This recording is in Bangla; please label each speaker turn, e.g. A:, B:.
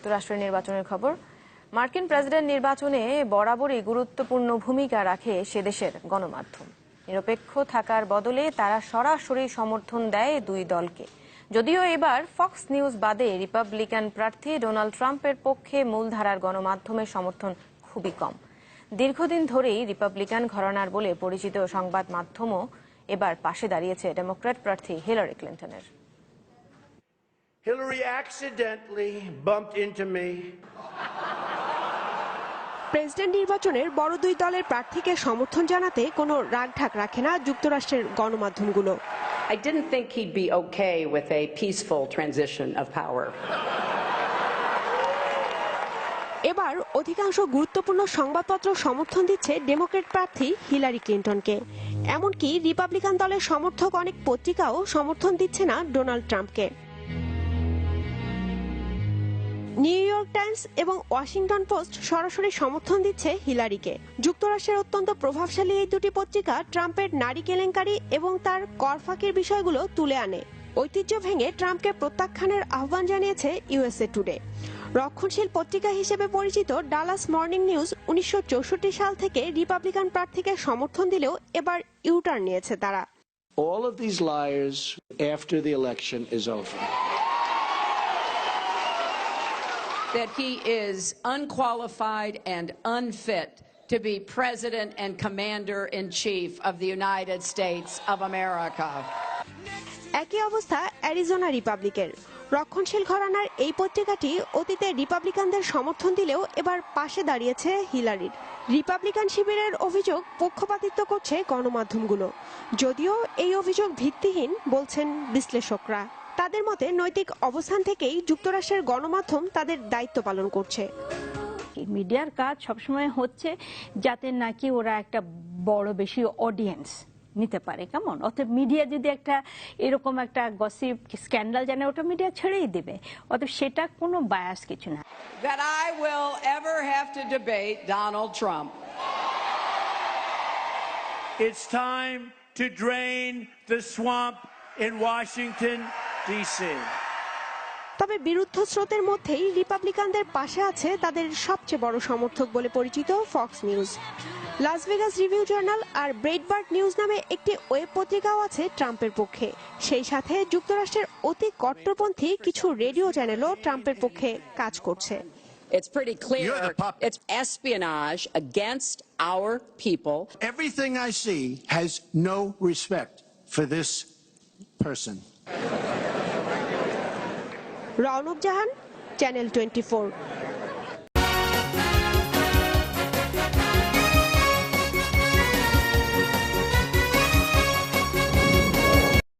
A: যুক্তরাষ্ট্রের নির্বাচনের খবর। মার্কিন প্রেসিডেন্ট নির্বাচনে বরাবরই গুরুত্বপূর্ণ ভূমিকা রাখে সে দেশের গণমাধ্যম। নিরপেক্ষ থাকার বদলে তারা সরাসরি সমর্থন দেয় দুই দলকে। যদিও এবার ফক্স নিউজ বাদে রিপাবলিকান প্রার্থী ডোনাল্ড ট্রাম্পের পক্ষে মূলধারার গণমাধ্যমের সমর্থন খুবই কম। দীর্ঘদিন ধরেই রিপাবলিকান ঘরানার বলে পরিচিত সংবাদ মাধ্যমও এবার পাশে দাঁড়িয়েছে ডেমোক্র্যাট প্রার্থী হিলারি ক্লিন্টনের।
B: Hillary accidentally bumped into me.
C: President নির্বাচনের বড় দুই দলের প্রার্থীকে সমর্থন জানাতে কোনো রাগঢাক রাখে না যুক্তরাষ্ট্রের গণমাধ্যমগুলো
D: I didn't think he'd be okay with a peaceful transition of power.
C: এবার অধিকাংশ গুরুত্বপূর্ণ সংবাদপত্র সমর্থন দিচ্ছে ডেমোক্রেট প্রার্থী হিলারি ক্লিন্টনকে এমনকি রিপাবলিকান দলের সমর্থক অনেক পত্রিকাও সমর্থন দিচ্ছে না ডোনাল্ড ট্রাম্পকে নিউ ইয়র্ক টাইমস এবং ওয়াশিংটন পোস্ট সরাসরি সমর্থন দিচ্ছে হিলারিকে। যুক্তরাষ্ট্রের অত্যন্ত প্রভাবশালী এই দুটি পত্রিকা ট্রাম্পের নারী কেলেঙ্কারি এবং তার কর ফাঁকির বিষয়গুলো তুলে আনে। ঐতিহ্য ভেঙে ট্রাম্পকে প্রত্যাখ্যানের আহ্বান জানিয়েছে ইউএসএ টুডে। রক্ষণশীল পত্রিকা হিসেবে পরিচিত ডালাস মর্নিং নিউজ উনিশশো চৌষট্টি সাল থেকে রিপাবলিকান প্রার্থীকে সমর্থন দিলেও এবার ইউটার্ন নিয়েছে তারা।
E: All of these liars after the election is over.
D: That he is unqualified and unfit to be president and commander in chief of the United States of America.
C: একই অবস্থা অ্যারিজোনা রিপাবলিকের। রক্ষণশীল ঘরানার এই পত্রিকাটি অতীতে রিপাবলিকানদের সমর্থন দিলেও এবার পাশে দাঁড়িয়েছে হিলারির। রিপাবলিকান শিবিরের অভিযোগ পক্ষপাতিত্ব করছে গণমাধ্যমগুলো। যদিও এই অভিযোগ ভিত্তিহীন, বলছেন বিশ্লেষকরা। তাদের মতে নৈতিক অবস্থান থেকেই যুক্তরাষ্ট্রের গণমাধ্যম তাদের দায়িত্ব পালন করছে।
F: মিডিয়ার কাজ সবসময় হচ্ছে যাতে নাকি ওরা একটা বড় বেশি অডিয়েন্স নিতে পারে কেমন? অতএব মিডিয়া যদি একটা এরকম একটা গসিপ স্ক্যান্ডাল জানে ওটা মিডিয়া ছেড়েই দেবে। অতএব সেটা কোনো বায়াস কিছু না।
D: That I will ever have to debate Donald Trump.
B: It's time to drain the swamp in Washington, D.C.
C: তবে বিরুদ্ধ স্রোতের মধ্যেই রিপাবলিকানদের পাশে আছে তাদের সবচেয়ে বড় সমর্থক বলে পরিচিত Fox News Las Vegas Review Journal আর ব্রেডবার্ড নিউজ নামে একটি ওয়েব পত্রিকাও আছে ট্রাম্পের পক্ষে সেই সাথে যুক্তরাষ্ট্রের অতি কট্টরপন্থী কিছু রেডিও চ্যানেলও ট্রাম্পের পক্ষে কাজ করছে
D: It's pretty clear it's espionage against our people.
E: Everything I see has no respect for this person.
C: Rownak Jahan channel twenty